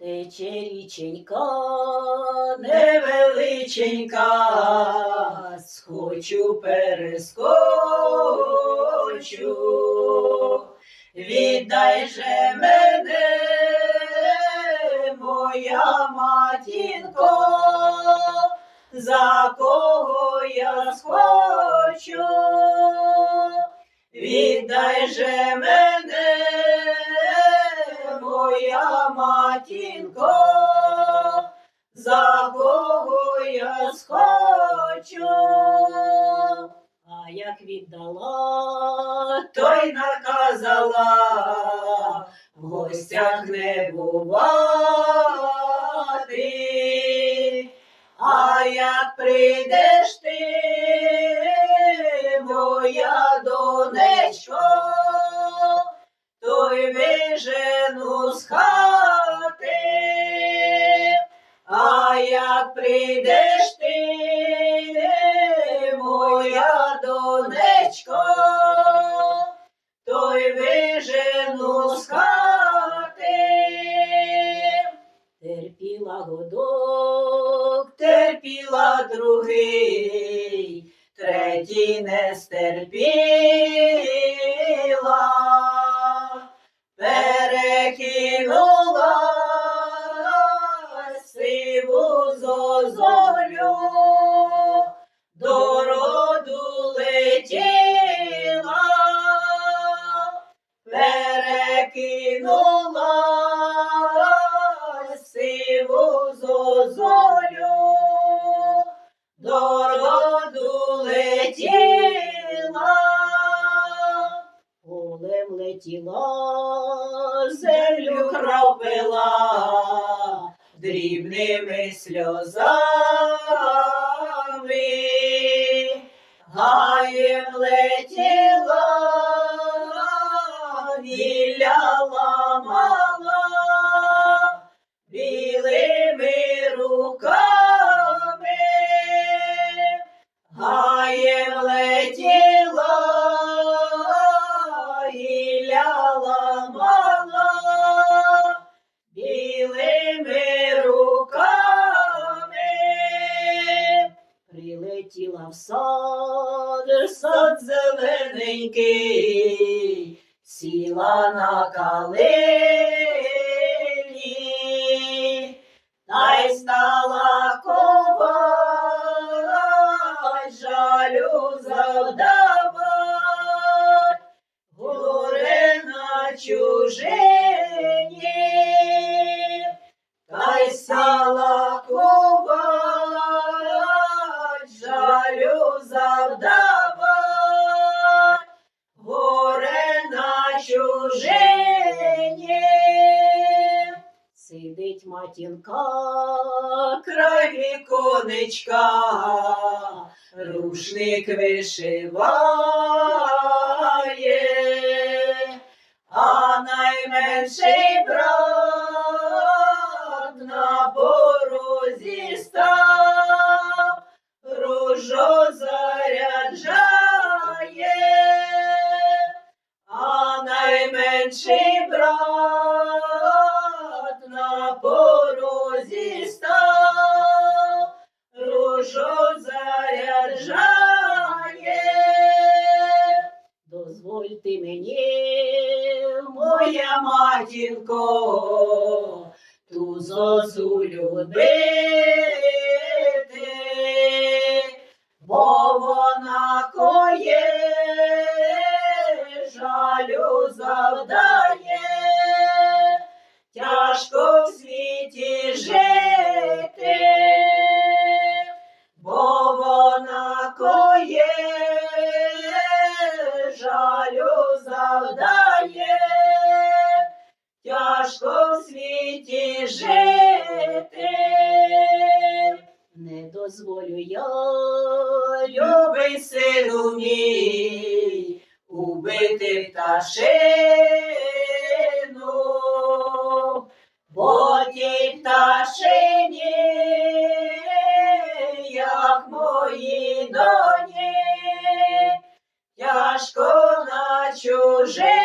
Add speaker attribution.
Speaker 1: Тече річенька невеличенька, схочу перескочу. Віддай же мене, моя матінко, за кого я схочу. Віддай же мене, матінко, за кого я схочу. А як віддала, то й наказала в гостях не бувати. А як прийдеш ти, моя донечко, то й вижену з хати. Як прийдеш ти, моя донечко, то вижену з хати. Терпіла годок, терпіла другий, третій не стерпіла, зозолю, до роду летіла, перекинула сиву зозолю, до роду летіла, полем летіла, землю кропила, дрібними сльозами, гаєм летіла, зелененький, сіла на калині, та й стала ковать, жалю завдавать, горе на чужині, матінка край віконечка, рушник вишиває, а найменший брат на порозі став, ружо заряджає, а найменший Дозвольте мені, моя матінко, ту зозу любити, бо вона коє жалю завдає, тяжко в світі жити, бо вона коє жалю завдає, тяжко в світі жити, не дозволю я, любий сину мій, убити пташину, бо ті пташи. Hoje é